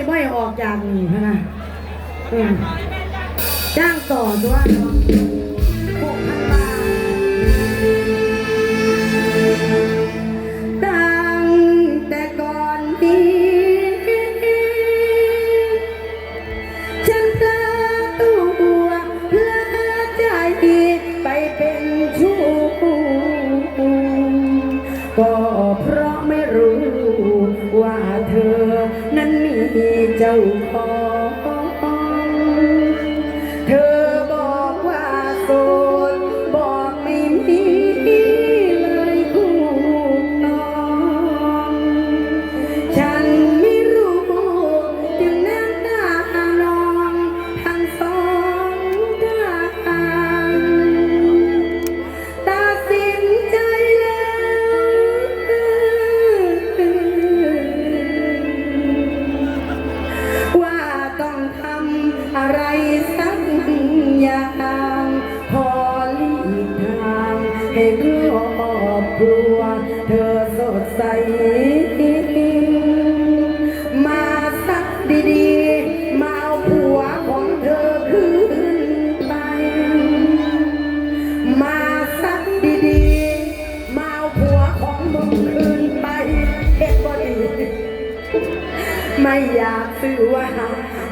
สิบ่อยออกจากนี่นะเอจ้างต่อด้วยาตั้งแต่ก่อนนี้ ฉันลาตัวพลาดใจไปเป็น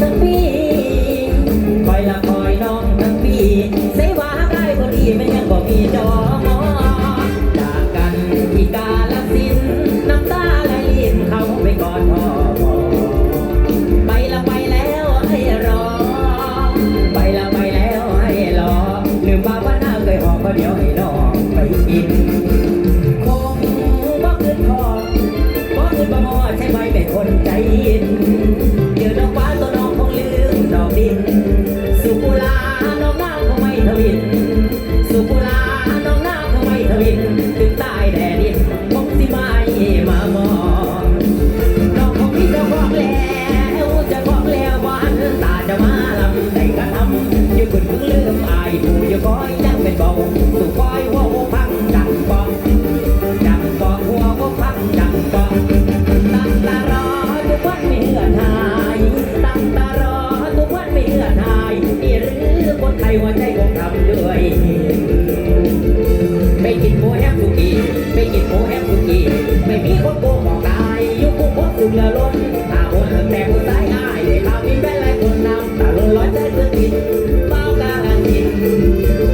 ทั้ปีคอยละคอยน้องทั้งปีใส่ว่าได้บ่ดีมันยังบ่มีดอกจากกันที่กาลสินน้ำตาไหลลิ้นเขาไปกอนพ่อไปละไปแล้วให้รอ ไปละไปแล้วให้รอลืมว่าว่าน้าเคยหอบเพเดี๋ยวให้น้องไปกินคงบ่ขึ้นพอบ่ขึ้นบ่มอใช้ไหมเป็นคนใจ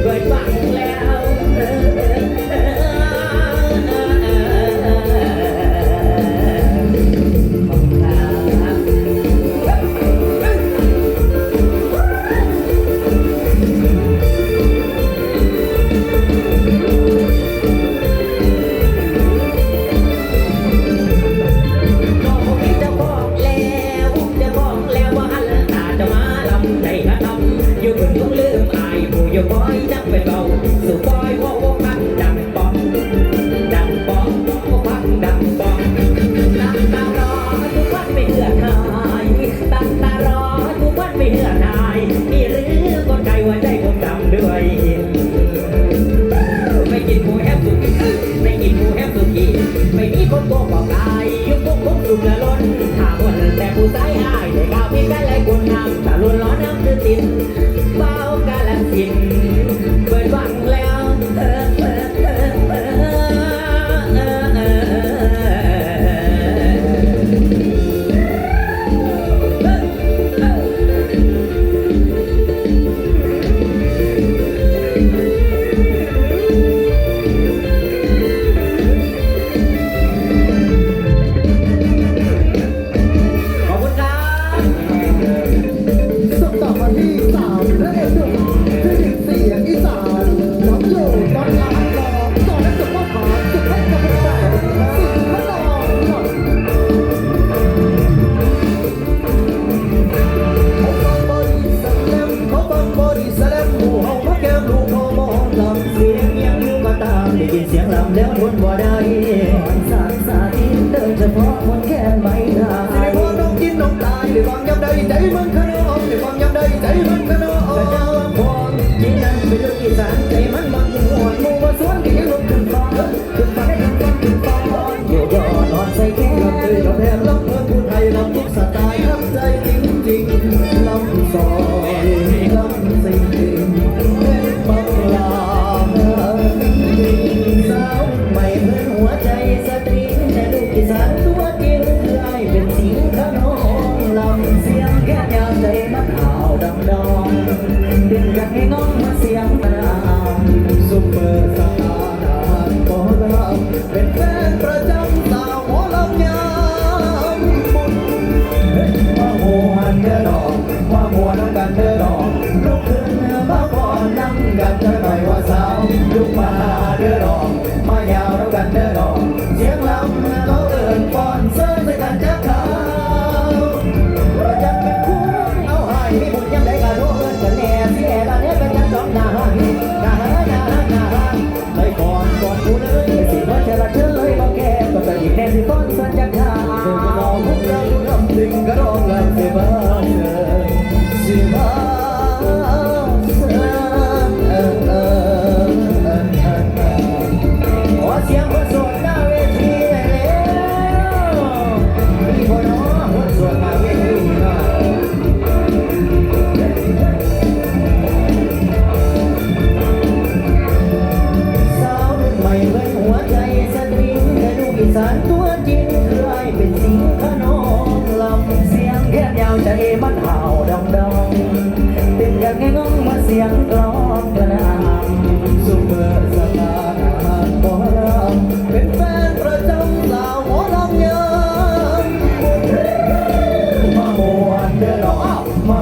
เคยฟัง พว สียงลำแล้วทนบ่ได้มันสาดสาดินโดยเฉพาะคนแค่ไม่ได้ไม่พอต้องกินต้องตายหรือบางยับใดใจมันขนาด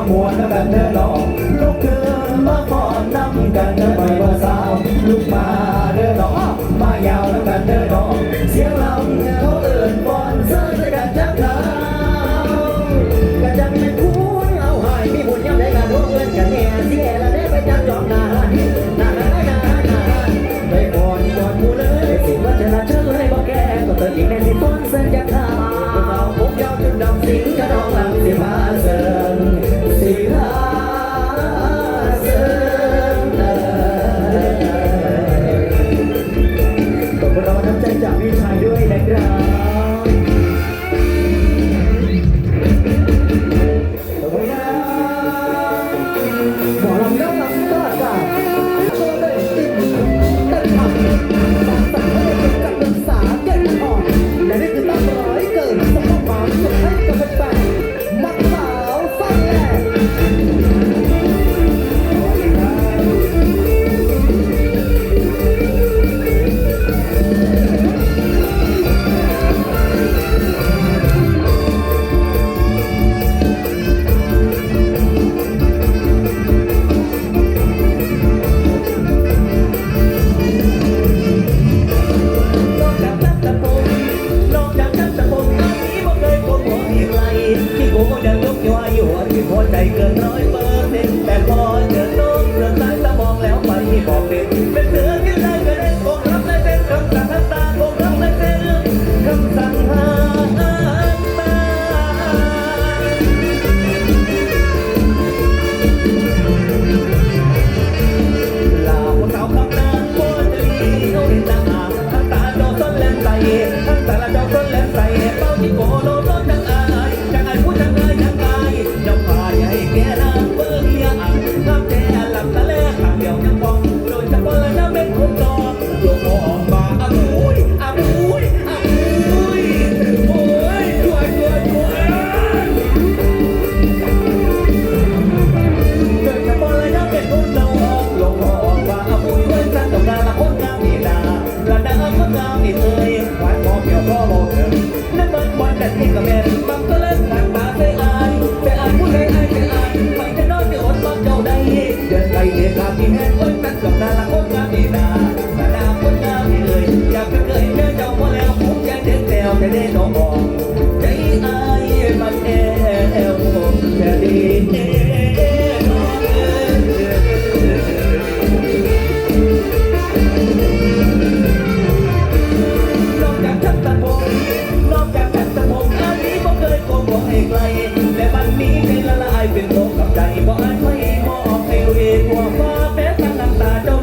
มัวนแล้แบบเดิอน้องลุก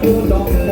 you don't